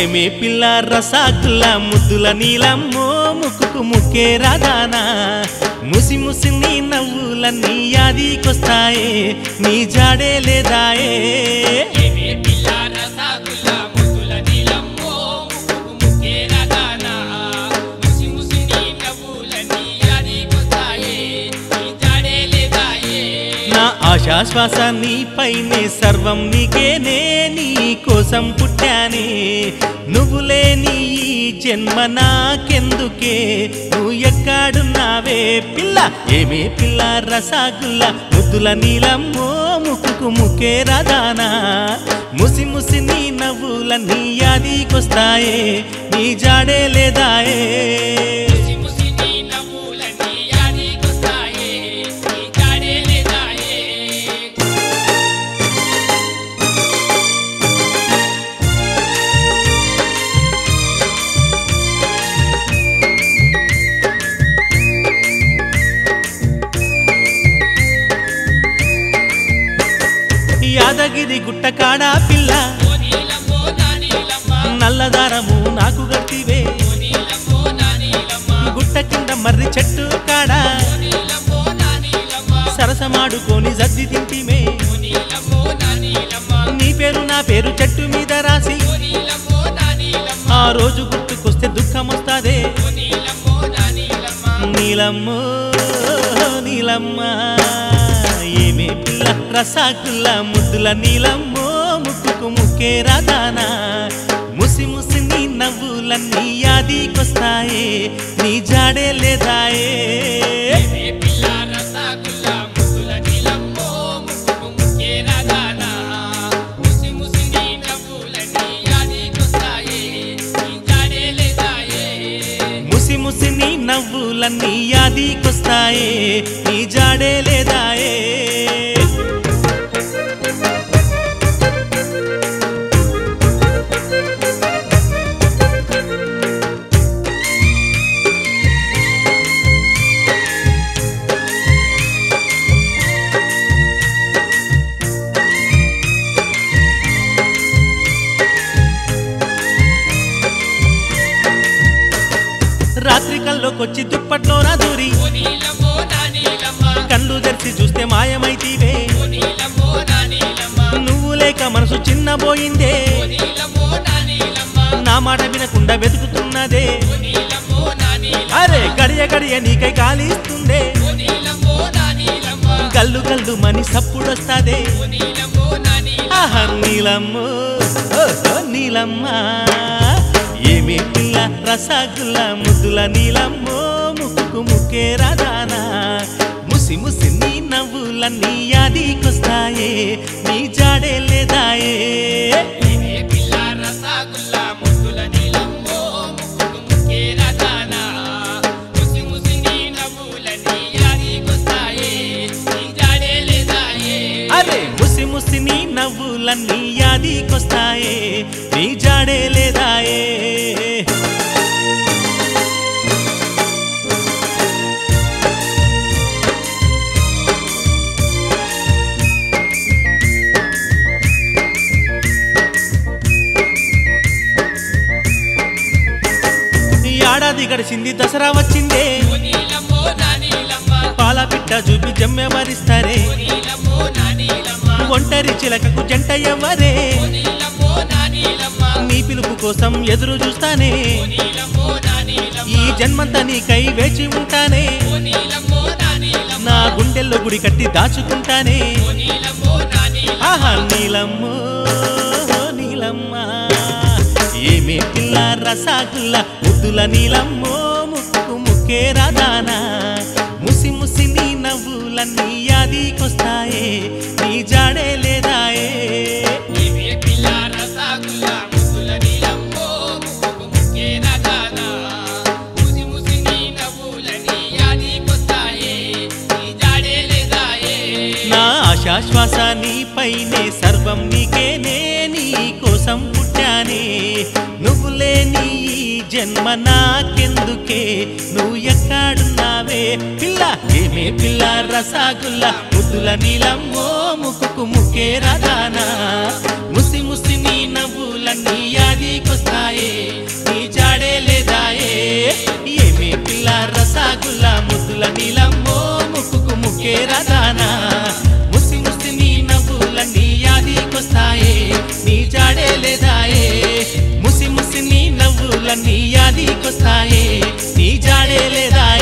ఏమే పిల్ల రసాకుల ముద్దుల నీలమ్మో ముక్కుకు ముక్కే రాదానా ముసి ముసి నీ నవ్వులన్నీ యాదికొస్తాయే నీ జాడే లేదాయే. ఆశాశ్వాస నీపైనే సర్వం నీకేనే నీ కోసం పుట్టానే. నువ్వు లేని ఈ జన్మ నాకెందుకే? నువ్వు ఎక్కడున్నావే పిల్ల? ఏమే పిల్ల? రసాగుల్ల ముద్దుల నీలమ్మో ముక్కుకు ముక్కే రాదానా ముసి ముసి నీ నవ్వులన్నీ యాదికొస్తాయే నీ జాడే లేదాయే. యాదగిరి గుట్ట కాడా పిల్ల? నల్లదారము నాకు గట్టివే. గుట్ట కింద మర్రి చెట్టు కాడా? సరసమాడుకొని జద్ది తింటిమే. నీ పేరు నా పేరు చెట్టు మీద రాసి. ఆ రోజు గుర్తుకొస్తే దుఃఖం వస్తాదే నీలమ్మో నీలమ్మ ఏమే పిల్ల? రసాకుల్ల ముద్దుల నీలమ్మ. ముక్కుకు ముక్కే రాదానా? ముసి ముసి నీ నవ్వులన్నీ యాదికొస్తాయే నీ జాడే లేదాయే. ముసి ముసి నీ నవ్వులన్నీ యాదికొస్తాయే నీ జాడే లేదాయే. దుప్పట్లో నా దూరి కళ్ళు తెరిచి చూస్తే మాయమైతీవే. నువ్వు లేక మనసు చిన్నబోయిందే. నా మాట వినకుండా వెతుకుతున్నదే. అరే గడియ గడియ నీకై కాలిస్తుందే కళ్ళు కళ్ళు మని సప్పుడొస్తాదే. నీలమ్మ నీలమ్మా. ఏమి పిల్ల రసగుల్ల ముద్దుల నీలమ్మో ముక్కుకు ముక్కే రాదానా? ముసి ముసి నీ యాదికొస్తాయే నీ ముసి ముసి నవ్వులన్నీ యాదికొస్తాయే నీ జాడే లేదాయే. అరే ముసి నీ నవ్వులన్నీ యాదికొస్తాయే నీ జాడే లేదాయే. ఏడాది గడిచింది దసరా వచ్చిందే. ఓ నీలమ్మో నా నీలమ్మ. పాల పిట్ట చూపి జమ్మె మరిస్తారే. ఒంటరి చిలకకు జంట ఎవరే నీ పిలుపు కోసం ఎదురు చూస్తానే. ఈ జన్మంతా నీకై వేచి ఉంటానే. నా గుండెల్లో గుడి కట్టి దాచుకుంటానే. ఆహా నీలమ్మో నీలమ్మ. ఏమే పిల్ల రసాగుల్ల ముద్దుల నీలమ్మో ముక్కు ముక్కే రాదానా ముసి ముసి నీ నవ్వులన్నీ యాదీకొస్తాయే. ఆశ్వాస నీపైనే సర్వం నీకేనే నీ కోసం పుట్టానే. నువ్వు లేని జన్మ నాకెందుకే? నువ్వు ఎక్కడున్నావే? పిల్ల ఏమే పిల్ల రసాగుల్ల ముద్దుల నీలమ్మో ముక్కుకు ముక్కే రదానా. ముసి ముసి నీ నవ్వులన్నీ యాదికొస్తాయే. నీ జాడే లేదాయే ಎಲೆದಾಯೆ ಮುಸಿ ಮುಸಿ ನೀ ನವ್ವುಲ ನೀ ಯಾರಿಗೊತ್ತಾಯೆ ನೀ ಜಾಡೆಲೆದಾಯೆ